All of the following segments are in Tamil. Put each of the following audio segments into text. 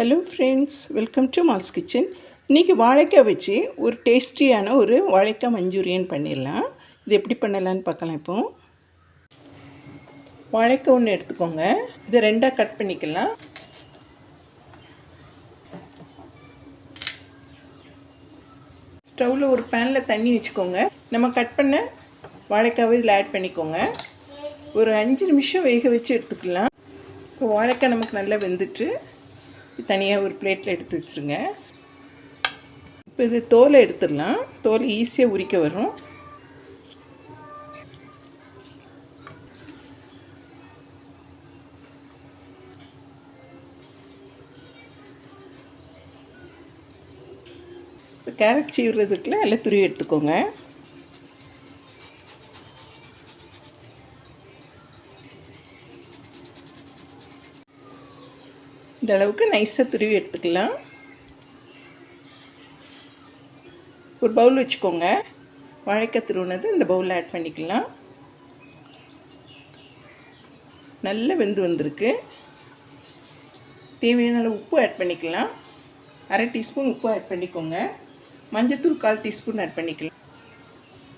Hello friends welcome to Mal's kitchen இன்றைக்கி வாழைக்காய் வச்சு ஒரு டேஸ்டியான ஒரு வாழைக்காய் மஞ்சூரியன் பண்ணிடலாம். இது எப்படி பண்ணலான்னு பார்க்கலாம் இப்போ. வாழைக்காய் ஒன்று எடுத்துக்கோங்க. இதை ரெண்டாக கட் பண்ணிக்கலாம். ஸ்டவ்வில் ஒரு பேனில் தண்ணி வச்சுக்கோங்க. நம்ம கட் பண்ண வாழைக்காவை இதில் ஆட் பண்ணிக்கோங்க. ஒரு அஞ்சு நிமிஷம் வேக வச்சு எடுத்துக்கலாம். இப்போ வாழைக்காய் நமக்கு நல்லா வெந்துட்டு தனியாக ஒரு பிளேட்டில் எடுத்து வச்சுருங்க. இப்போ இது தோலை எடுத்துடலாம். தோல் ஈஸியாக உரிக்க வரும். இப்போ கேரட் சீவுறதுக்குள்ள எல்லாம் துருவி எடுத்துக்கோங்க. இந்த அளவுக்கு நைஸாக துருவி எடுத்துக்கலாம். ஒரு பவுல் வச்சுக்கோங்க. வாழைக்காய் துருவினது இந்த பவுலில் ஆட் பண்ணிக்கலாம். நல்ல வெந்து வந்திருக்கு. தேவையான அளவு உப்பு ஆட் பண்ணிக்கலாம். அரை டீஸ்பூன் உப்பு ஆட் பண்ணிக்கோங்க. மஞ்சத்தூள் கால் டீஸ்பூன் ஆட் பண்ணிக்கலாம்.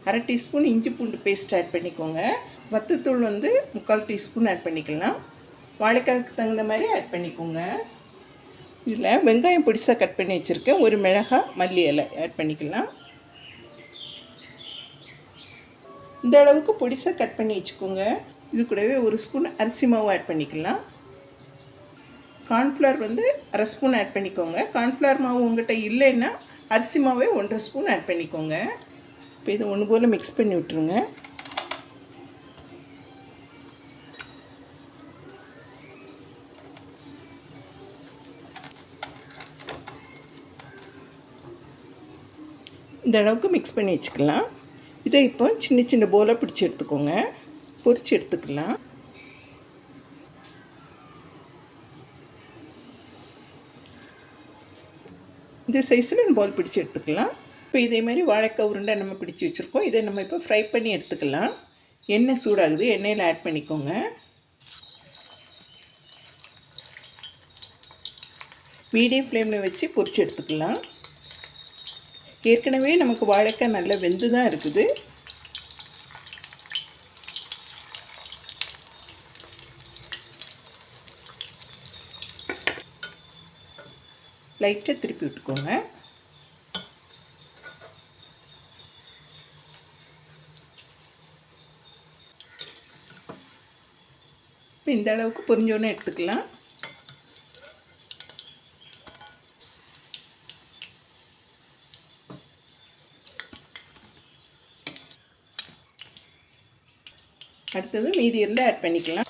அரை டீஸ்பூன் இஞ்சி பூண்டு பேஸ்ட் ஆட் பண்ணிக்கோங்க. வத்தத்தூள் வந்து முக்கால் டீஸ்பூன் ஆட் பண்ணிக்கலாம். வாழைக்காய்க்கு தகுந்த மாதிரி ஆட் பண்ணிக்கோங்க. இதில் வெங்காயம் பிடிச்சா கட் பண்ணி வச்சுருக்கேன். ஒரு மிளகாய் மல்லி இலை ஆட் பண்ணிக்கலாம். இந்த அளவுக்கு பொடிசாக கட் பண்ணி வச்சுக்கோங்க. இது கூடவே ஒரு ஸ்பூன் அரிசி மாவு ஆட் பண்ணிக்கலாம். கார்ன்ஃப்ளவர் வந்து அரை ஸ்பூன் ஆட் பண்ணிக்கோங்க. கார்ன்ஃப்ளவர் மாவு உங்கள்கிட்ட இல்லைன்னா அரிசி மாவே ஒன்றரை ஸ்பூன் ஆட் பண்ணிக்கோங்க. இப்போ இதை ஒன்று போல் மிக்ஸ் பண்ணி விட்ருங்க இந்த அளவுக்கு மிக்ஸ் பண்ணி வச்சுக்கலாம். இதை இப்போ சின்ன சின்ன போலாக பிடிச்சி எடுத்துக்கோங்க. பொரித்து எடுத்துக்கலாம். இந்த சைஸில் பால் பிடிச்சி எடுத்துக்கலாம். இப்போ இதே மாதிரி வாழைக்காய் உருண்டை நம்ம பிடிச்சி வச்சுருக்கோம். இதை நம்ம இப்போ ஃப்ரை பண்ணி எடுத்துக்கலாம். எண்ணெய் சூடாகுது. எண்ணெயில் ஆட் பண்ணிக்கோங்க. மீடியம் ஃப்ளேமில் வச்சு பொரிச்சு எடுத்துக்கலாம். ஏற்கனவே நமக்கு வாழைக்காய் நல்லா வெந்து தான் இருக்குது. லைட்டாக திருப்பி விட்டுக்கோங்க. இப்போ இந்த அளவுக்கு பொரிஞ்சோன்னே எடுத்துக்கலாம். அடுத்தது மீதி இருந்தால் ஆட் பண்ணிக்கலாம்.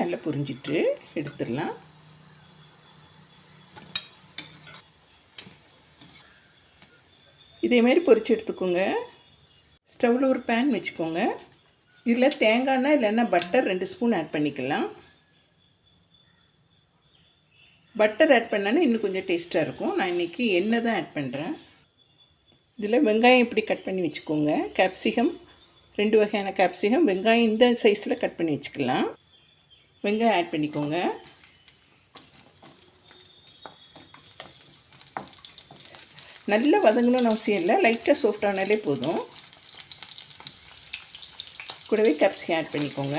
நல்லா புரிஞ்சிட்டு எடுத்துடலாம். இதேமாரி பொரிச்சு எடுத்துக்கோங்க. ஸ்டவ்வில் ஒரு பேன் வச்சுக்கோங்க. இதில் தேங்காய்னா இல்லைன்னா பட்டர் ரெண்டு ஸ்பூன் ஆட் பண்ணிக்கலாம். பட்டர் ஆட் பண்ணால் இன்னும் கொஞ்சம் டேஸ்ட்டாக இருக்கும். நான் இன்றைக்கி எண்ணெய் தான் ஆட் பண்ணுறேன் இதில் வெங்காயம் இப்படி கட் பண்ணி வச்சுக்கோங்க. கேப்சிகம் ரெண்டு வகையான கேப்சிகம் வெங்காயம் இந்த சைஸில் கட் பண்ணி வச்சுக்கலாம். வெங்காயம் ஆட் பண்ணிக்கோங்க. நல்லா வதங்கணும்னு அவசியம் இல்லை. லைட்டாக சாஃப்டானாலே போதும். கூடவே கேப்சிகம் ஆட் பண்ணிக்கோங்க.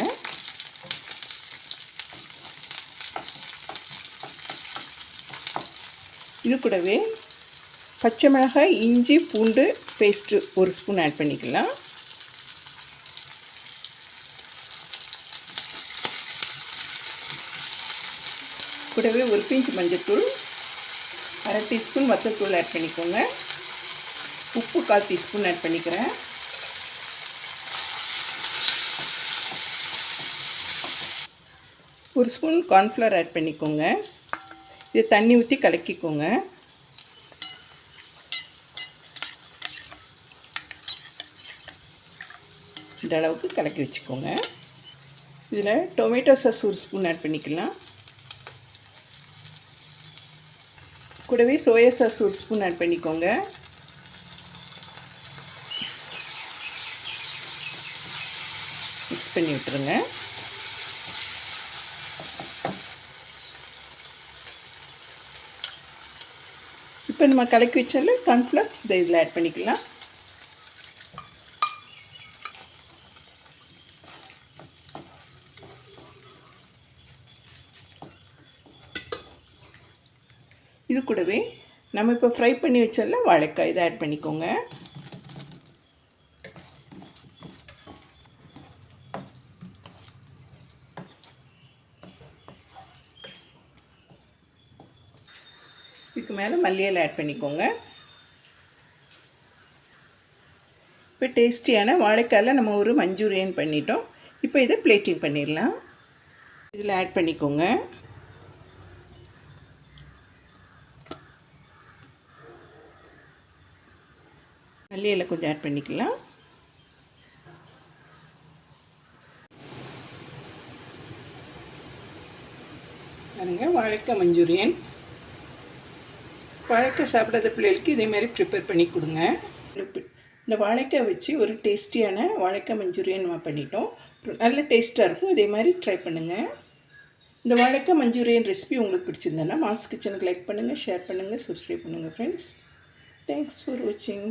இது கூடவே பச்சை மிளகாய் இஞ்சி பூண்டு பேஸ்ட்டு ஒரு ஸ்பூன் ஆட் பண்ணிக்கலாம். கூடவே ஒரு பிஞ்சு மஞ்சத்தூள் அரை டீஸ்பூன் வத்தத்தூள் ஆட் பண்ணிக்கோங்க. உப்பு கால் டீஸ்பூன் ஆட் பண்ணிக்கிறேன். ஒரு ஸ்பூன் கார்ன்ஃப்ளவர் ஆட் பண்ணிக்கோங்க. இது தண்ணி ஊற்றி கலக்கிக்கோங்க. இந்த அளவுக்கு கலக்கி வச்சுக்கோங்க. இதில் டொமேட்டோ சாஸ் ஒரு ஸ்பூன் ஆட் பண்ணிக்கலாம். கூடவே சோயா சாஸ் ஒரு ஸ்பூன் ஆட் பண்ணிக்கோங்க. மிக்ஸ் பண்ணி விட்டுருங்க. இப்போ நம்ம கலக்கி வச்சால கார்ன்ஃப்ளவர் இதை இதில் ஆட் பண்ணிக்கலாம். இது கூடவே நம்ம இப்போ ஃப்ரை பண்ணி வச்சால வாழைக்காய் இதை ஆட் பண்ணிக்கோங்க. இதுக்கு மேலே மல்லியல் ஆட் பண்ணிக்கோங்க. இப்போ டேஸ்டியான வாழைக்காயில் நம்ம ஒரு மஞ்சூரியன் பண்ணிட்டோம். இப்போ இதை பிளேட்டிங் பண்ணிடலாம். இதில் ஆட் பண்ணிக்கோங்க. மல்லியில் கொஞ்சம் ஆட் பண்ணிக்கலாம். பாருங்க வாழைக்காய் மஞ்சூரியன். வாழைக்காய் சாப்பிடாத பிள்ளைகளுக்கு இதே மாதிரி ப்ரிப்பேர் பண்ணி கொடுங்க. இந்த வாழைக்காய் வச்சு ஒரு டேஸ்டியான வாழைக்காய் மஞ்சூரியன் பண்ணிட்டோம். நல்ல டேஸ்ட்டாக இருக்கும். இதே மாதிரி ட்ரை பண்ணுங்கள் இந்த வாழைக்காய் மஞ்சூரியன் ரெசிபி உங்களுக்கு பிடிச்சிருந்தேன்னா மாஸ் கிச்சனுக்கு லைக் பண்ணுங்கள் ஷேர் பண்ணுங்கள் சப்ஸ்கிரைப் பண்ணுங்கள் ஃப்ரெண்ட்ஸ் தேங்க்ஸ் ஃபார் வாட்சிங்